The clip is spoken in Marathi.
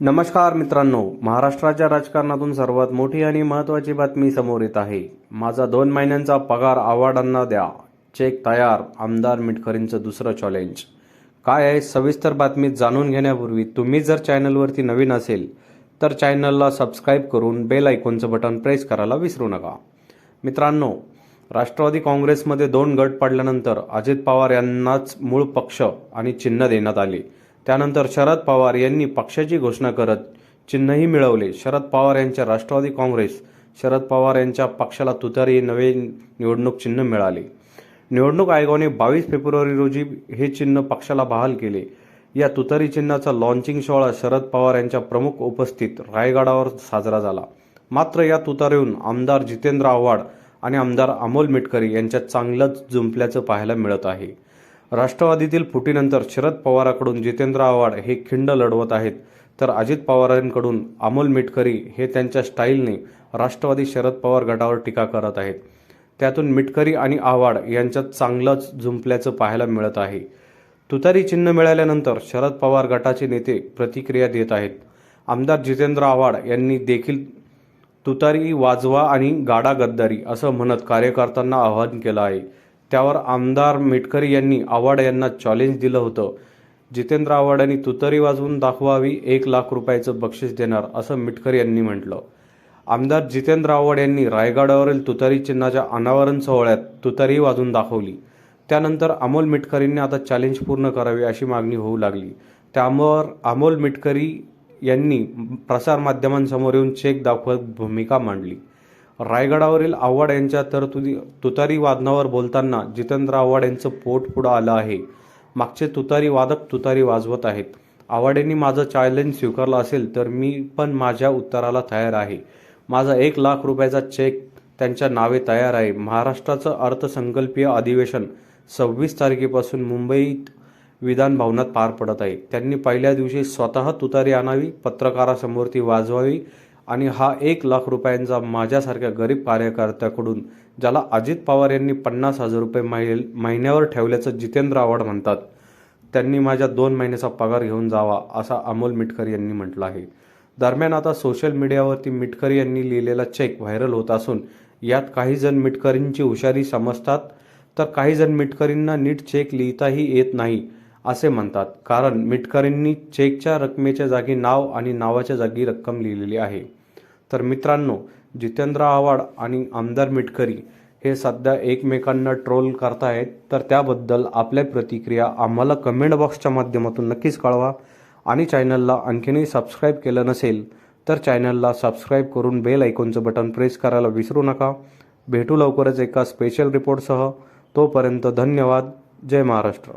नमस्कार मित्रांनो महाराष्ट्राच्या राजकारणातून सर्वात मोठी आणि महत्त्वाची बातमी समोर येत आहे. माझा दोन महिन्यांचा पगार आव्हाडांना द्या. चेक तयार आमदार मिटकरींचं दुसरं चॅलेंज काय आहे? सविस्तर बातमी जाणून घेण्यापूर्वी तुम्ही जर चॅनलवरती नवीन असेल तर चॅनलला सबस्क्राईब करून बेल आयकॉनचं बटन प्रेस करायला विसरू नका. मित्रांनो राष्ट्रवादी काँग्रेसमध्ये दोन गट पडल्यानंतर अजित पवार यांनाच मूळ पक्ष आणि चिन्ह देण्यात आले. त्यानंतर शरद पवार यांनी पक्षाची घोषणा करत चिन्हही मिळवले. शरद पवार यांच्या राष्ट्रवादी काँग्रेस शरद पवार यांच्या पक्षाला तुतारी नवे निवडणूक चिन्ह मिळाले. निवडणूक आयोगाने बावीस फेब्रुवारी रोजी हे चिन्ह पक्षाला बहाल केले. या तुतारी चिन्हाचा लॉन्चिंग सोहळा शरद पवार यांच्या प्रमुख उपस्थित रायगडावर साजरा झाला. मात्र या तुतारीहून आमदार जितेंद्र आव्हाड आणि आमदार अमोल मिटकरी यांच्यात चांगलंच जुंपल्याचं पाहायला मिळत आहे. राष्ट्रवादीतील फुटीनंतर शरद पवाराकडून जितेंद्र आव्हाड हे खिंड लढवत आहेत. तर अजित पवारांकडून अमोल मिटकरी हे त्यांच्या स्टाईलने राष्ट्रवादी शरद पवार गटावर टीका करत आहेत. त्यातून मिटकरी आणि आव्हाड यांच्यात चांगलंच जुंपल्याचं पाहायला मिळत आहे. तुतारी चिन्ह मिळाल्यानंतर शरद पवार गटाचे नेते प्रतिक्रिया देत आहेत. आमदार जितेंद्र आव्हाड यांनी देखील तुतारी वाजवा आणि गाडा गद्दारी असं म्हणत कार्यकर्त्यांना आवाहन केलं आहे. त्यावर आमदार मिटकरी यांनी आव्हाड यांना चॅलेंज दिलं होतं. जितेंद्र आव्हाड यांनी तुतरी वाजवून दाखवावी एक लाख रुपयाचं बक्षीस देणार असं मिटकरी यांनी म्हटलं. आमदार जितेंद्र आव्हाड यांनी रायगडावरील तुतारी चिन्हाच्या अनावरण सोहळ्यात तुतारी वाजून दाखवली. त्यानंतर अमोल मिटकरींनी आता चॅलेंज पूर्ण करावे अशी मागणी होऊ लागली. त्यामुळे अमोल मिटकरी यांनी प्रसारमाध्यमांसमोर येऊन चेक दाखवत भूमिका मांडली. रायगडावरील आव्हाड यांच्या तर तुदी तुतारी वादनावर बोलताना जितेंद्र आव्हाड यांचं पोट पुढं आलं आहे. मागचे तुतारी वादक तुतारी वाजवत आहेत. आव्हाड यांनी माझं चॅलेंज स्वीकारलं असेल तर मी पण माझ्या उत्तराला तयार आहे. माझा एक लाख रुपयाचा चेक त्यांच्या नावे तयार आहे. महाराष्ट्राचं अर्थसंकल्पीय अधिवेशन सव्वीस तारखेपासून मुंबईत विधान भवनात पार पडत आहे. त्यांनी पहिल्या दिवशी स्वतः तुतारी आणावी पत्रकारासमोर ती वाजवावी आणि हा एक लाख रुपयांचा माझ्यासारख्या गरीब कार्यकर्त्याकडून ज्याला अजित पवार यांनी पन्नास हजार रुपये महिल महिन्यावर ठेवल्याचं जितेंद्र आव्हाड म्हणतात त्यांनी माझ्या दोन महिन्याचा पगार घेऊन जावा असा अमोल मिटकर यांनी म्हटलं आहे. दरम्यान आता सोशल मीडियावरती मिटकरी यांनी लिहिलेला चेक व्हायरल होत असून यात काही जण मिटकरींची हुशारी समजतात तर काही जण मिटकरींना नीट चेक लिहिताही येत नाही असे म्हणतात. कारण मिटकरींनी चेकच्या रकमेच्या जागी नाव आणि नावाच्या जागी रक्कम लिहिलेली आहे. तर मित्रांनो जितेंद्र आव्हाड आणि आमदार मिटकरी हे सध्या एकमेकांना ट्रोल करतायत तर त्याबद्दल आपल्या प्रतिक्रिया आम्हाला कमेंट बॉक्सच्या माध्यमातून नक्कीच कळवा. आणि चॅनलला आणखीनही सबस्क्राईब केलं नसेल तर चॅनलला सबस्क्राईब करून बेल ऐकूनचं बटन प्रेस करायला विसरू नका. भेटू लवकरच एका स्पेशल रिपोर्टसह तोपर्यंत धन्यवाद. जय महाराष्ट्र.